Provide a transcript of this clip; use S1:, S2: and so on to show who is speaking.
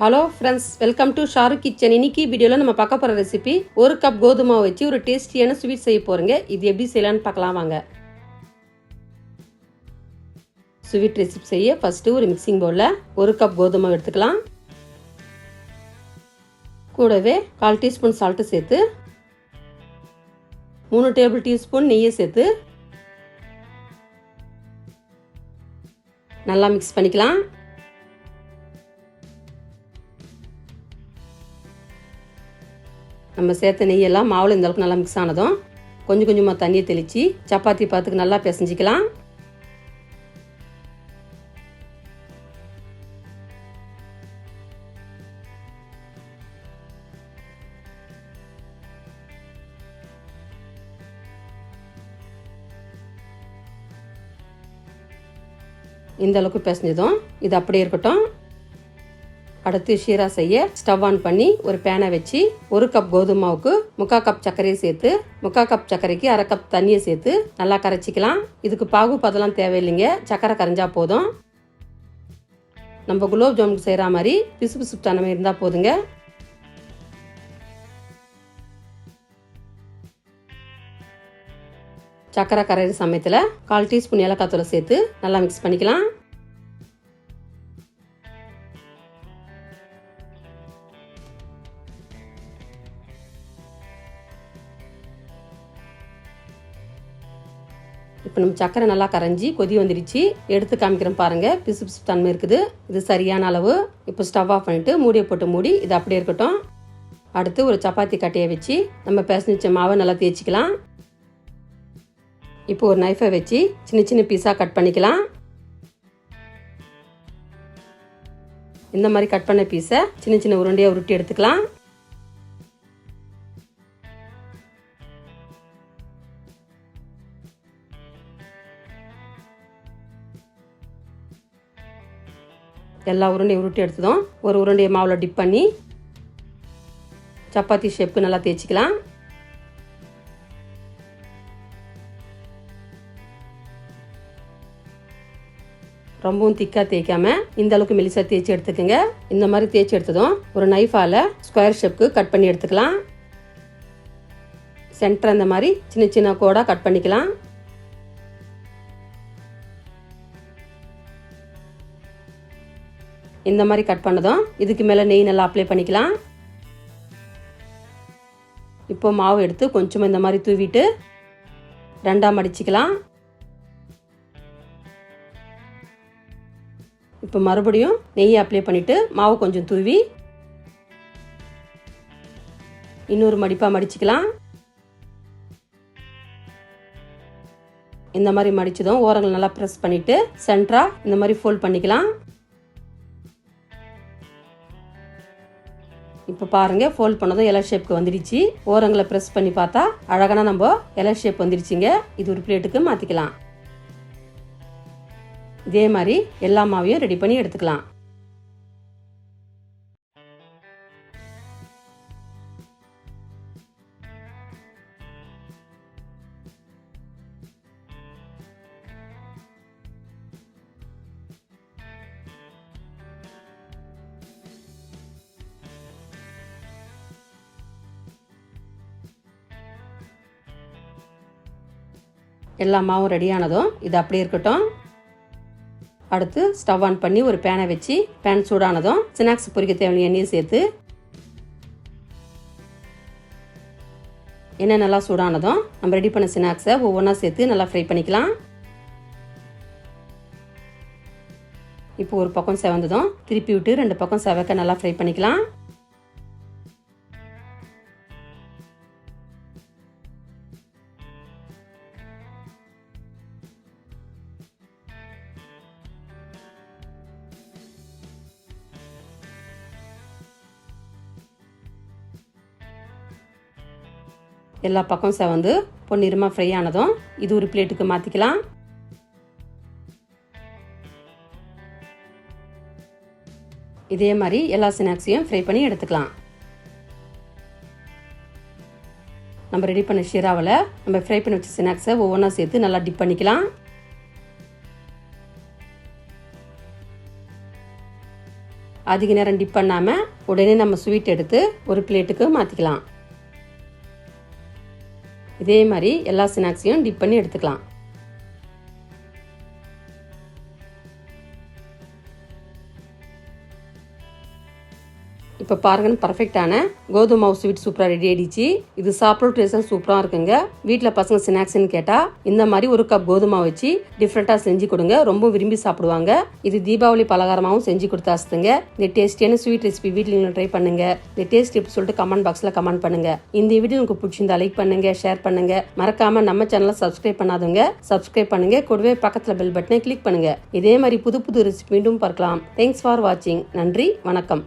S1: Hello friends welcome to Shahrukh kitchen இன்னைக்கு வீடியோவில் நம்ம பார்க்க போகிற ரெசிபி ஒரு கப் கோதுமை வச்சு ஒரு டேஸ்டியான ஸ்வீட் செய்ய போகிறோங்க இது எப்படி செய்யலாம்னு பார்க்கலாம் வாங்க. ஸ்வீட் ரெசிபி செய்ய ஃபஸ்ட்டு ஒரு மிக்சிங் பவுலில் ஒரு கப் கோதுமை எடுத்துக்கலாம். கூடவே கால் டீஸ்பூன் சால்ட்டு சேர்த்து மூணு டேபிள் டீஸ்பூன் நெய்யை சேர்த்து நல்லா மிக்ஸ் பண்ணிக்கலாம். நம்ம சேர்த்த நெய்யெல்லாம் மாவில் இந்த அளவுக்கு நல்லா மிக்ஸ் ஆனதும் கொஞ்சம் கொஞ்சமாக தண்ணியை தெளித்து சப்பாத்தி பாத்துக்கு நல்லா பிசைஞ்சிக்கலாம். இந்த அளவுக்கு பிசைஞ்சதும் இது அப்படியே இருக்கட்டும். அடுத்து ஷீரா செய்ய ஸ்டவ் ஆன் பண்ணி ஒரு பேனை வச்சு ஒரு கப் கோதுமாவுக்கு முக்கா கப் சர்க்கரையை சேர்த்து முக்கா கப் சர்க்கரைக்கு அரை கப் தண்ணியை சேர்த்து நல்லா கரைச்சிக்கலாம். இதுக்கு பாகு பதெல்லாம் தேவையில்லைங்க. சர்க்கரை கரைஞ்சா போதும். நம்ம குலோப் ஜாமுன் செய்கிற மாதிரி பிசு பிசு தனமே இருந்தால் போதுங்க. சர்க்கரை கரையிற சமயத்தில் கால் டீஸ்பூன் ஏலக்காய் தூளை சேர்த்து நல்லா மிக்ஸ் பண்ணிக்கலாம். இப்போ நம்ம சக்கரை நல்லா கரைஞ்சி கொதி வந்துடுச்சு எடுத்து காமிக்கிறோம் பாருங்கள் பிசு பிசு தன்மை இருக்குது. இது சரியான அளவு. இப்போ ஸ்டவ் ஆஃப் பண்ணிவிட்டு மூடியை போட்டு மூடி இது அப்படியே இருக்கட்டும். அடுத்து ஒரு சப்பாத்தி கட்டையை வச்சு நம்ம பேசணிச்ச மாவை நல்லா தேய்ச்சிக்கலாம். இப்போ ஒரு நைஃபை வச்சு சின்ன சின்ன பீஸாக கட் பண்ணிக்கலாம். இந்த மாதிரி கட் பண்ண பீஸை சின்ன சின்ன உருண்டையாக உருட்டி எடுத்துக்கலாம். எல்லா உருண்டையும் உருட்டி எடுத்ததும் ஒரு உருண்டையை மாவில் டிப் பண்ணி சப்பாத்தி ஷேப்புக்கு நல்லா தேய்ச்சிக்கலாம். ரொம்பவும் திக்காக தேய்க்காம இந்த அளவுக்கு மெலிசா தேய்ச்சி எடுத்துக்கோங்க. இந்த மாதிரி தேய்ச்சி எடுத்ததும் ஒரு நைஃபால் ஸ்கொயர் ஷேப்புக்கு கட் பண்ணி எடுத்துக்கலாம். சென்டர் அந்த மாதிரி சின்ன சின்ன கோடாக கட் பண்ணிக்கலாம். இந்த மாதிரி கட் பண்ணதும் இதுக்கு மேலே நெய் நல்லா அப்ளை பண்ணிக்கலாம். இப்போ மாவு எடுத்து கொஞ்சமாக இந்த மாதிரி தூவிட்டு ரெண்டாக மடிச்சிக்கலாம். இப்போ மறுபடியும் நெய் அப்ளை பண்ணிவிட்டு மாவு கொஞ்சம் தூவி இன்னொரு மடிப்பாக மடிச்சுக்கலாம். இந்த மாதிரி மடிச்சதும் ஓரங்கள் நல்லா ப்ரெஸ் பண்ணிவிட்டு சென்ட்ராக இந்த மாதிரி ஃபோல்ட் பண்ணிக்கலாம். இப்போ பாருங்கள் ஃபோல்ட் பண்ணதும் எல ஷேப்க்கு வந்துடுச்சு. ஓரங்களை ப்ரெஸ் பண்ணி பார்த்தா அழகான நம்ம எல ஷேப் வந்துடுச்சுங்க. இது ஒரு பிளேட்டுக்கு மாற்றிக்கலாம் இதே மாதிரி எல்லா மாவையும் ரெடி பண்ணி எடுத்துக்கலாம். எல்லா மாவும் ரெடியானதும் இது அப்படி இருக்கட்டும். அடுத்து ஸ்டவ் ஆன் பண்ணி ஒரு பேனை வச்சு பேன் சூடானதும் ஸ்நாக்ஸ் பொரிக்க தேவையான எண்ணெயை சேர்த்து எண்ணெய் நல்லா சூடானதும் நம்ம ரெடி பண்ண ஸ்நாக்ஸை ஒவ்வொன்றா சேர்த்து நல்லா ஃப்ரை பண்ணிக்கலாம். இப்போ ஒரு பக்கம் செவந்ததும் திருப்பி விட்டு ரெண்டு பக்கம் செவக்க நல்லா ஃப்ரை பண்ணிக்கலாம். எல்லா பக்கம் செவந்து பொன்னிறமாக ஃப்ரை ஆனதும் இது ஒரு பிளேட்டுக்கு மாற்றிக்கலாம் இதே மாதிரி எல்லா ஸ்நாக்ஸையும் ஃப்ரை பண்ணி எடுத்துக்கலாம். நம்ம ரெடி பண்ண ஷீராவில் நம்ம ஃப்ரை பண்ணி வச்ச ஸ்நாக்ஸை ஒவ்வொன்றா சேர்த்து நல்லா டிப் பண்ணிக்கலாம். அதிக நேரம் டிப் பண்ணாமல் உடனே நம்ம ஸ்வீட் எடுத்து ஒரு பிளேட்டுக்கு மாற்றிக்கலாம் இதே மாதிரி எல்லா ஸ்நாக்ஸையும் டிப் பண்ணி எடுத்துக்கலாம். இப்போ பாருங்கன்னு பர்ஃபெக்டான கோதுமை மாவு ஸ்வீட் சூப்பராக ரெடி ஆயிடுச்சு. இது சாப்பிட டேஸ்ட்டாக சூப்பராக இருக்குங்க. வீட்டில் பசங்க ஸ்நாக்ஸ்னு கேட்டால் இந்த மாதிரி ஒரு கப் கோதுமை வச்சு டிஃப்ரெண்ட்டாக செஞ்சு கொடுங்க. ரொம்ப விரும்பி சாப்பிடுவாங்க. இது தீபாவளி பலகாரமாகவும் செஞ்சு கொடுத்தாச்சுங்க இந்த டேஸ்டியான ஸ்வீட் ரெசிபி வீட்டில் நீங்கள் ட்ரை பண்ணுங்க. இந்த டேஸ்ட் எப்படி சொல்லிட்டு கமெண்ட் பாக்ஸில் கமெண்ட் பண்ணுங்க. இந்த வீடியோ உங்களுக்கு பிடிச்சிருந்தா லைக் பண்ணுங்க ஷேர் பண்ணுங்க. மறக்காம நம்ம சேனலை சப்ஸ்கிரைப் பண்ணாதவங்க சப்ஸ்கிரைப் பண்ணுங்க. கூடவே பக்கத்தில் பெல் பட்டனை கிளிக் பண்ணுங்க. இதே மாதிரி புது புது ரெசிபி மீண்டும் பார்க்கலாம். தேங்க்ஸ் ஃபார் வாட்சிங் நன்றி வணக்கம்.